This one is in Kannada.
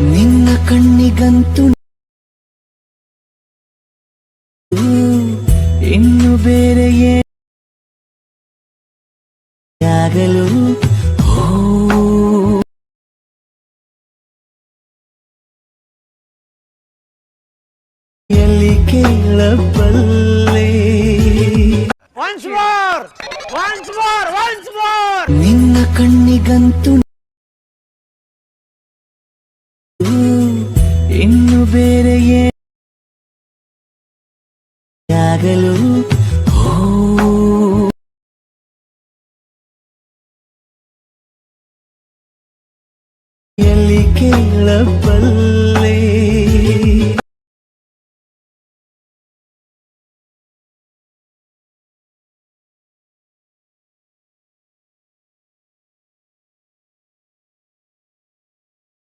ನಿನ್ನ ಕಣ್ಣಿಗಂತೂ ಇನ್ನು ಬೇರೆ ಆಗಲು ಎಲ್ಲಿ ಕೇಳಬಲ್ಲೆ Once more! Once more! Once more! ನಿನ್ನ ಕಣ್ಣಿಗಂತೂ ಇನ್ನು ಬೇರೆ ಆಗಲು ಎಲ್ಲಿ ಕೇಳಬಲ್ಲ